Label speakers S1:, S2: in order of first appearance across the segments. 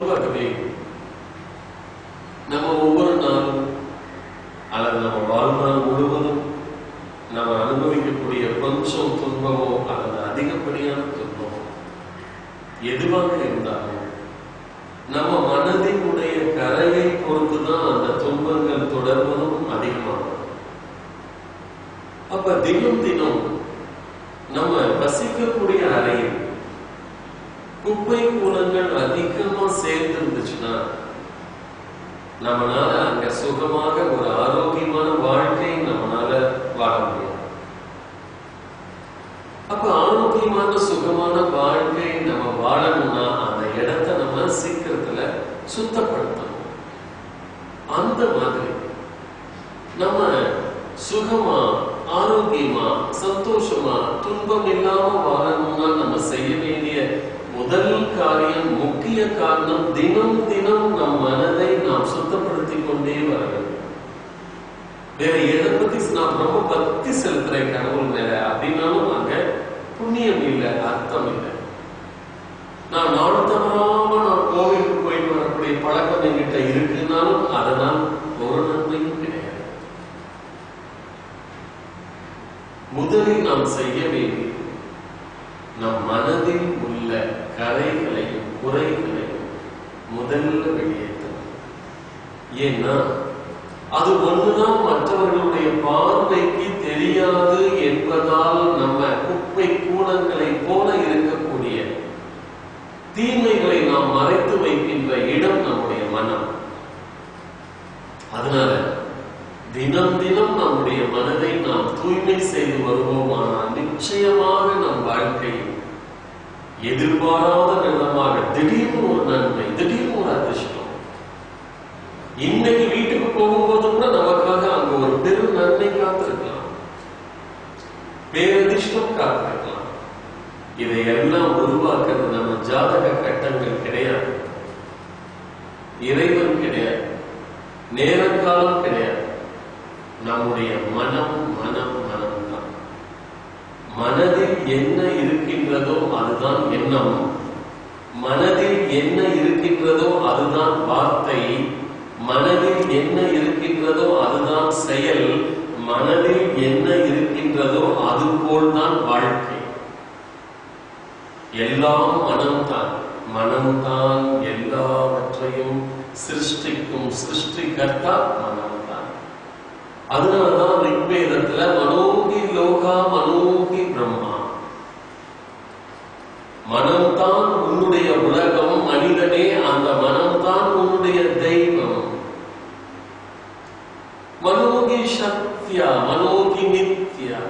S1: உருவாக்கவே நம்ம ஒவ்வொரு நாளும் அல்லது நம்ம வாழ்நாள் முழுவதும் நம்ம அனுபவிக்கக்கூடிய கொஞ்சம் துன்பமோ அல்லது அதிகப்படியான துன்பமோ எதுவாக இருந்தாலும் நம்ம மனதினுடைய கரையை பொறுத்து தான் அந்த துன்பங்கள் தொடர்வதும் அதிகமாகும். அப்ப தினம் தினம் நம்ம வசிக்கக்கூடிய அறையில் குப்பை கூலங்கள் அதிகமா சேர்ந்து இருந்துச்சுன்னா நம்மளால அங்க சுகமாக ஒரு ஆரோக்கியமான வாழ்க்கை நம்மளால வாழ முடியும் அப்ப ஆரோக்கியமான சுகமான வாழ்க்கை நம்ம வாழணும்னா அந்த இடத்தை நம்ம சீக்கிரத்துல சுத்தப்படுத்தணும். அந்த மாதிரி நம்ம சுகமா ஆரோக்கியமா சந்தோஷமா துன்பம் இல்லாம வாழணும்னா நம்ம செய்ய வேண்டிய காரியம் முக்கிய காரணம் தினம் தினம் நம் மனதை நாம் சுத்தப்படுத்திக் கொண்டே வர வேண்டும். வேற எதை பத்தி நான் ரொம்ப பக்தி செலுத்துறேன் கடவுள் மேல அப்படின்னாலும் அங்க புண்ணியம் இல்லை அர்த்தம் இல்லை. நான் நாடு தவறாம நான் கோவிலுக்கு போயிட்டு வரக்கூடிய பழக்கம் என்கிட்ட இருக்குன்னாலும் அதனால் ஒரு நன்மையும் கிடையாது. முதலில் நாம் செய்ய வேண்டியது நம் மனதில் உள்ள கரைகளையும் குறைகளையும் முதல்ல வெளியேற்றும் ஏன்னா அது ஒண்ணுதான் மற்றவர்களுடைய பார்வைக்கு தெரியாது என்பதால் நம்ம குப்பை கூடங்களை போல இருக்கக்கூடிய தீமைகளை நாம் மறைத்து வைக்கின்ற இடம் நம்முடைய மனம். அதனால தினம் தினம் நம்முடைய மனதை நாம் தூய்மை செய்து வருவோமானால் நிச்சயமாக நம் வாழ்க்கை எதிர்பாராத விதமாக திடீர்னு ஒரு நன்மை திடீர்னு ஒரு அதிர்ஷ்டம். இன்னைக்கு வீட்டுக்கு போகும்போது கூட நமக்காக அங்க ஒரு பெரும் நன்மை காத்திருக்கலாம். பேரதிர்ஷ்டம் காத்திருக்கலாம். இதையெல்லாம் உருவாக்குறது நம்ம ஜாதக கட்டங்கள் கிடையாது. இறைவன் கிடையாது. நேரங்காலம் கிடையாது. நம்முடைய மனம் மனம் மனம் மனதில் என்ன இருக்கின்றதோ அதுதான் எண்ணம். மனதில் என்ன இருக்கின்றதோ அதுதான் வார்த்தை. மனதில் என்ன இருக்கின்றதோ அதுதான் செயல். மனதில் என்ன இருக்கின்றதோ அது போல்தான் வாழ்க்கை. எல்லாம் மனம்தான். மனம்தான் எல்லாவற்றையும் சிருஷ்டிக்கும் சிருஷ்டிகர்த்தா மனம்தான். அதனாலதான் ரிக்வேதத்துல மனோகி பிரம்மா மனம்தான் உன்னுடைய உலகம் மனிதனே அந்த மனம்தான் உன்னுடைய தெய்வம் மனோகி சக்தியா மனோகி நித்யா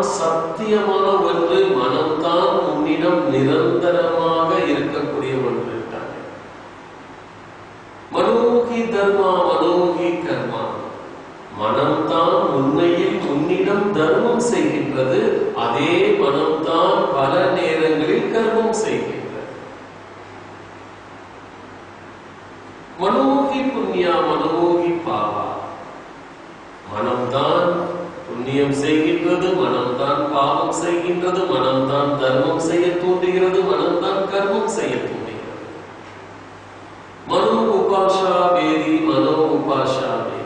S1: நான் சத்தியமான ஒன்று மனம்தான் உன்னிடம் நிரந்தரமாக இருக்கக்கூடிய ஒன்று மனோகி தர்மா மனோகி கர்மா. மனம்தான் உண்மையில் உன்னிடம் தர்மம் செய்கின்றது அதே மனம்தான் பல நேரங்களில் கர்மம் செய்கின்றது மனோகி புண்ணியா மனோகி பாவா மனம்தான் புண்ணியம் செய்கின்றது மனம்தான் பாவம் செய்கின்றது மனம்தான் தர்மம் செய்ய தூண்டுகிறது மனம்தான் கர்மம் செய்ய தூண்டுகிறது மனோ உபாஷா வேதி மனோ உபாஷா வேதி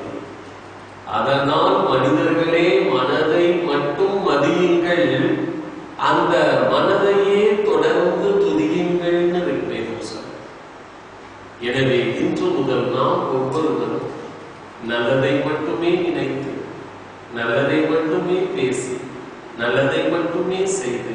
S1: அதனால் மனிதர்களே மனதை மட்டும் மதியுங்கள். அந்த மனதையே தொடர்ந்து துதியுங்கள்னு ரிக்வேதம் சொல்ல எனவே இன்று முதல் நாம் ஒவ்வொருவரும் நல்லதை மட்டுமே நினைத்து நல்லதை மட்டுமே பேசி நல்லதை மட்டுமே செய்து